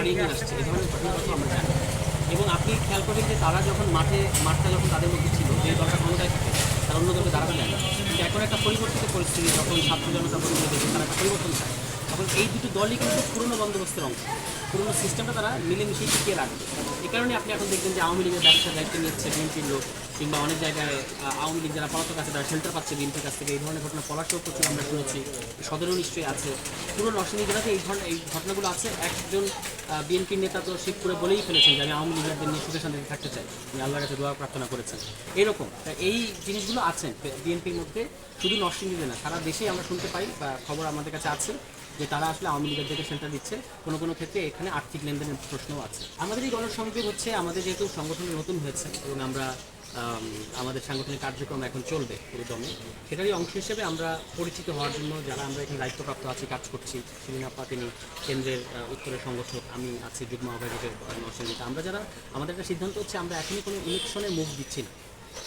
ছাড়িয়ে নিয়ে আসছে। এই ধরনের ঘটনা আমরা জানি। এবং আপনি খেয়াল করেন যে তারা যখন মাঠে, মাঠটা যখন তাদের মধ্যে ছিল, যে দলটা ক্ষমতায় থাকে, তারা অন্য দলকে দাঁড়াতে দেয় না। কিন্তু এখন একটা পরিবর্তিত পরিস্থিতি, যখন ছাত্র জনতা পরিবর্তন তারা একটা পরিবর্তন চায়। তখন এই দুটো দলই কিন্তু পুরনো বন্দোবস্তের অংশ। পুরনো সিস্টেমটা তারা মিলেমিশে টিকিয়ে রাখবে এই কারণে আপনি এখন দেখবেন যে আওয়ামী লীগের ব্যবসার দায়িত্ব নিচ্ছে বিএনপির লোক কিংবা অনেক জায়গায় আওয়ামী লীগ যারা পলাতক আছে তারা শেল্টার পাচ্ছে বিএনপির কাছ থেকে। এই ধরনের ঘটনা পলাশেও প্রচুর আমরা শুনেছি, সদরেও নিশ্চয়ই আছে। পুরো নরসিংদী জেলাতে এই ধরনের, এই ঘটনাগুলো আছে। একজন বিএনপির নেতা তো শিব করে বলেই ফেলেছেন যে আমি আওয়ামী লীগের নিয়ে সুখে শান্তিতে থাকতে চাই। আমি আল্লাহর কাছে দোয়া প্রার্থনা করেছেন। এরকম। এই জিনিসগুলো আছে বিএনপির মধ্যে। শুধু নরসিংদীতে না, সারা দেশেই আমরা শুনতে পাই বা খবর আমাদের কাছে আছে। যে তারা আসলে আওয়ামী লীগের দিকে সেন্টার দিচ্ছে। কোনো কোনো ক্ষেত্রে এখানে আর্থিক লেনদেনের প্রশ্নও আছে। আমাদের এই গণসংযোগ হচ্ছে, আমাদের যেহেতু সংগঠন নতুন হয়েছে এবং আমরা আমাদের সাংগঠনিক কার্যক্রম এখন চলবে পুরো দমে, সেটারই অংশ হিসেবে আমরা পরিচিত হওয়ার জন্য যারা আমরা এখানে দায়িত্বপ্রাপ্ত আছি, কাজ করছি শিরিন আপা তিনি কেন্দ্রের উত্তরের সংগঠক, আমি আছি যুগ্ম আহ্বায়কের নরসিংদীতে আমরা যারা, আমাদের একটা সিদ্ধান্ত হচ্ছে আমরা এখনই কোনো ইলেকশনে মুখ দিচ্ছি না।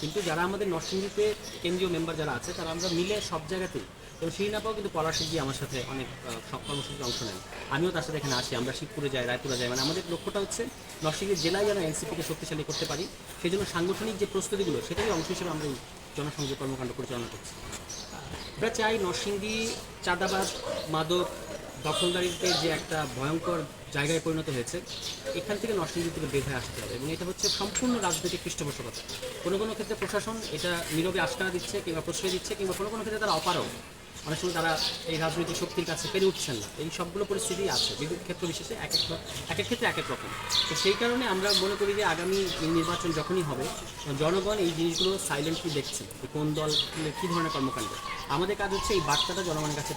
কিন্তু যারা আমাদের নরসিংদীতে কেন্দ্রীয় মেম্বার যারা আছে, তারা আমরা মিলে সব জায়গাতেই এবং শিরিনাপাও কিন্তু পলাশি গিয়ে আমার সাথে অনেক কর্মসূচিতে অংশ নেন। আমিও তার সাথে এখানে আসি, আমরা শিবপুরে যাই, রায়পুরে যাই। মানে আমাদের লক্ষ্যটা হচ্ছে নরসিংদী জেলায় যেন এনসিপিকে শক্তিশালী করতে পারি, সেই জন্য সাংগঠনিক যে প্রস্তুতিগুলো, সেটারই অংশ হিসেবে আমরা এই জনসংযোগ কর্মকাণ্ড পরিচালনা করছি। আমরা চাই নরসিংদী চাঁদাবাদ মাদক দখলদারিতে যে একটা ভয়ঙ্কর জায়গায় পরিণত হয়েছে, এখান থেকে নরসিংদী থেকে হয়ে আসতে হবে। এবং এটা হচ্ছে সম্পূর্ণ রাজনৈতিক পৃষ্ঠপোষকতা। কোনো কোনো ক্ষেত্রে প্রশাসন এটা নীরবে আস্কারা দিচ্ছে কিংবা প্রশ্রয় দিচ্ছে কিংবা কোনো কোনো ক্ষেত্রে তারা অপারও অনেক সময় তারা এই রাজনৈতিক শক্তির কাছে পেরে উঠছেন না। এই সবগুলো পরিস্থিতি আছে। বিভিন্ন ক্ষেত্র বিশেষে এক এক এক এক ক্ষেত্রে এক এক রকম। তো সেই কারণে আমরা মনে করি যে আগামী নির্বাচন যখনই হবে, জনগণ এই জিনিসগুলো সাইলেন্টলি দেখছে যে কোন দল কী ধরনের কর্মকাণ্ড। আমাদের কাজ হচ্ছে এই বার্তাটা জনগণের কাছে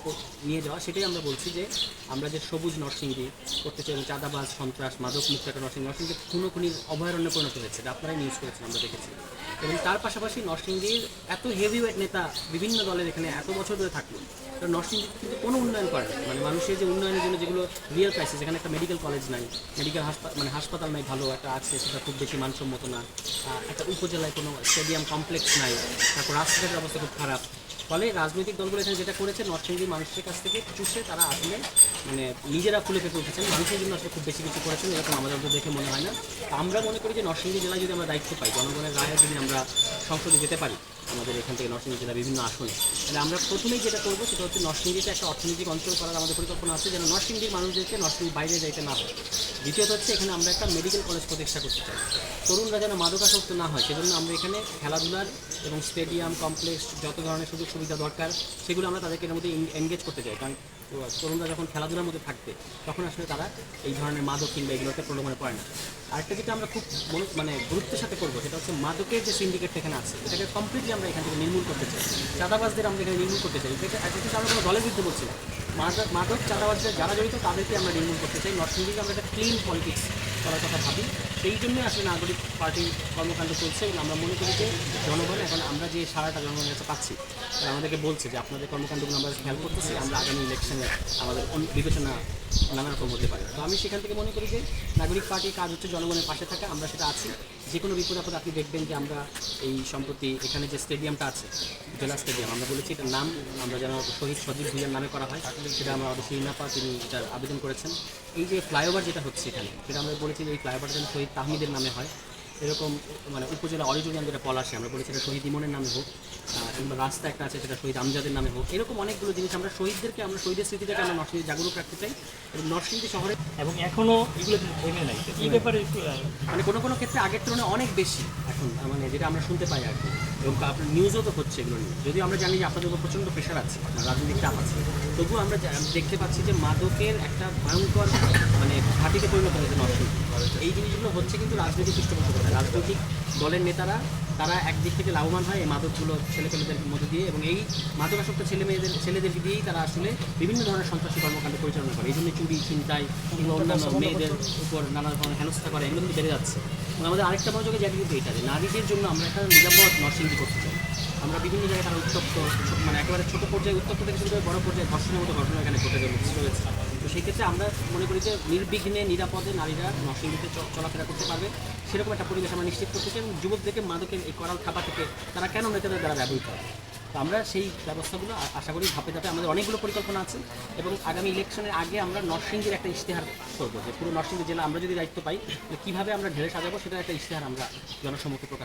নিয়ে যাওয়া। সেটাই আমরা বলছি যে আমরা যে সবুজ নরসিংদী করতে চাই চাঁদাবাজ, সন্ত্রাস, মাদক মুক্ত একটা নরসিংদী নরসিংদী খুনো খুনির অভয়ারণ্যে পরিণত হয়েছে। আপনারাই নিউজ করেছেন, আমরা দেখেছি। এবং তার পাশাপাশি নরসিংদীর এত হেভি ওয়েট নেতা বিভিন্ন দলের এখানে এত বছর ধরে থাকল কারণ নরসিংদী কিন্তু কোনো উন্নয়ন করে মানে মানুষের যে উন্নয়নের জন্য যেগুলো রিয়েল ক্রাইসিস এখানে একটা মেডিকেল কলেজ নাই মেডিকেল হাসপাতাল মানে হাসপাতাল নাই, ভালো একটা আছে, সেটা খুব বেশি মানসম্মত না। একটা উপজেলায় কোনো স্টেডিয়াম কমপ্লেক্স নাই, তারপর রাস্তাঘাটের অবস্থা খুব খারাপ। ফলে রাজনৈতিক দলগুলো এখানে যেটা করেছে নর্থ নরসিংদী মানুষের কাছ থেকে চুষে তারা আসলে মানে নিজেরা খুলে পেতে উঠেছেন মানুষের জন্য আসলে খুব বেশি কিছু করেছেন, এরকম আমাদের দেখে মনে হয় না। আমরা মনে করি যে নরসিংদী জেলায় যদি আমরা দায়িত্ব পাই, জনগণের রায়ে যদি আমরা সংসদে যেতে পারি আমাদের এখান থেকে নরসিংদী জেলার বিভিন্ন আসনে। তাহলে আমরা প্রথমেই যেটা করব সেটা হচ্ছে নরসিংদীতে একটা অর্থনৈতিক অঞ্চল করার আমাদের পরিকল্পনা আছে, যেন নরসিংদীর মানুষদেরকে নরসিংদীর বাইরে যাইতে না হয়। দ্বিতীয়ত হচ্ছে এখানে আমরা একটা মেডিকেল কলেজ প্রতিষ্ঠা করতে চাই। তরুণরা যেন মাদকাসক্ত না হয়, সেজন্য আমরা এখানে খেলাধুলার এবং স্টেডিয়াম কমপ্লেক্স যত ধরনের সুযোগ সুবিধা দরকার, সেগুলো আমরা তাদেরকে এর মধ্যে এনগেজ করতে চাই। কারণ তরুণরা যখন খেলাধুলার মধ্যে থাকবে, তখন আসলে তারা এই ধরনের মাদক কিংবা এগুলোতে প্রলোভনে পড়ে না। আরেকটা যেটা আমরা খুব মানে গুরুত্বের সাথে করব, সেটা হচ্ছে মাদকের যে সিন্ডিকেট এখানে আছে, এটাকে কমপ্লিটলি আমরা এখান থেকে নির্মূল করতে চাই। চাঁদাবাজদের আমরা এখানে নির্মূল করতে চাই। এটা এটা কিন্তু আমরা কোনো দলের বিরুদ্ধে বলছি না। মাদক মাদক চাঁদাবাজদের যারা জড়িত, তাদেরকে আমরা নির্মূল করতে চাই। নর্থ ইন্ডিয়াকে আমরা একটা ক্লিন পলিটিক্স করার কথা ভাবি। সেই জন্যই আসলে নাগরিক পার্টির কর্মকাণ্ড চলছে এবং আমরা মনে করি যে জনগণ, এখন আমরা যে সারাটা জনগণের কাছে পাচ্ছি, তারা আমাদেরকে বলছে যে আপনাদের কর্মকাণ্ডগুলো আমরা খেয়াল করতেছি, আমরা আগামী ইলেকশনে আমাদের বিবেচনা নানা রকম হতে পারে। তো আমি সেখান থেকে মনে করি যে নাগরিক পার্টির কাজ হচ্ছে জনগণের পাশে থাকা, আমরা সেটা আছি। যে কোনো বিপদ আপদ আপনি দেখবেন যে আমরা এই সম্প্রতি এখানে যে স্টেডিয়ামটা আছে, জেলা স্টেডিয়াম, আমরা বলেছি এটার নাম, আমরা যেন শহীদ সজীব ভুইয়ার নামে করা হয়, সেটা আমরা আমাদের শিরিনাপা তিনি এটার আবেদন করেছেন। এই যে ফ্লাইওভার যেটা হচ্ছে এখানে, সেটা আমরা বলেছি যে এই ফ্লাইওভার যেন শহীদ তাহমিদের নামে হয়। এরকম মানে উপজেলা অডিটোরিয়াম যেটা পলাশে আমরা বলেছি এটা শহীদ ইমনের নামে হোক কিংবা রাস্তা একটা আছে সেটা শহীদ আমজাদের নামে হোক এরকম অনেকগুলো জিনিস আমরা শহীদদেরকে আমরা শহীদের স্মৃতিটাকে আমরা নরসিংদী জাগরুক রাখতে চাই এবং নরসিংদী শহরে এবং এখনও এগুলো ভেঙে নাই? এই ব্যাপারে মানে কোনো কোনো ক্ষেত্রে আগের তুলনায় অনেক বেশি এখন মানে যেটা আমরা শুনতে পাই আর কি। এবং আপনার নিউজও তো হচ্ছে এগুলো নিয়ে। যদিও আমরা জানি যে আপনাদের উপর প্রচণ্ড প্রেশার আছে রাজনৈতিক চাপ আছে তবুও আমরা দেখতে পাচ্ছি যে মাদকের একটা ভয়ঙ্কর মানে ঘাটিতে পরিণত হয়েছে নরসিংদী। এই জিনিসগুলো হচ্ছে কিন্তু রাজনৈতিক পৃষ্ঠপোষকতা। রাজনৈতিক দলের নেতারা তারা একদিক থেকে লাভবান হয় এই মাদকগুলো ছেলেপেলেদের মধ্যে দিয়ে এবং এই মাদকাসক্ত ছেলে মেয়েদের ছেলেদেরকে দিয়েই তারা আসলে বিভিন্ন ধরনের সন্ত্রাসী কর্মকাণ্ড পরিচালনা করে। এই জন্য চুরি ছিনতাই কিংবা অন্যান্য মেয়েদের উপর নানা ধরনের হেনস্থা করে এগুলো কিন্তু বেড়ে যাচ্ছে। এবং আমাদের আরেকটা মনোযোগের জায়গা কিন্তু এটা যে নারীদের জন্য আমরা একটা নিরাপদ নরসিংদী করতে চাই। আমরা বিভিন্ন জায়গায় তারা উত্তপ্ত মানে একেবারে ছোট পর্যায়ে উত্তপ্ত থেকে শুরু করে বড় পর্যায়ে ধর্ষণের মতো ঘটনা এখানে ঘটে রয়েছে। তো সেই ক্ষেত্রে আমরা মনে করি যে নির্বিঘ্নে, নিরাপদে নারীরা নরসিংদীতে চলাফেরা করতে পারবে। সেরকম একটা পরিবেশ আমরা নিশ্চিত করতে চাই এবং যুবকদেরকে মাদকের এই করাল খাবার থেকে তারা কেন নেতাদের দ্বারা ব্যবহৃত হয়? তো আমরা সেই ব্যবস্থাগুলো আশা করি ধাপে ধাপে আমাদের অনেকগুলো পরিকল্পনা আছে এবং আগামী ইলেকশনের আগে আমরা নরসিংদীর একটা ইশতেহার করব যে পুরো নরসিংদী জেলা আমরা যদি দায়িত্ব পাই কীভাবে আমরা ঢেলে সাজাবো সেটা একটা ইশতেহার আমরা জনসম্মুখে প্রকাশ